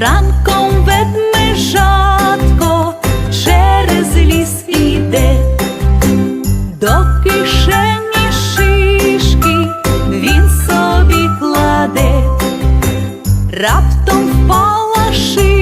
Ранком ведмежатко через ліс іде, до кишені шишки він собі кладе, раптом впала шишка.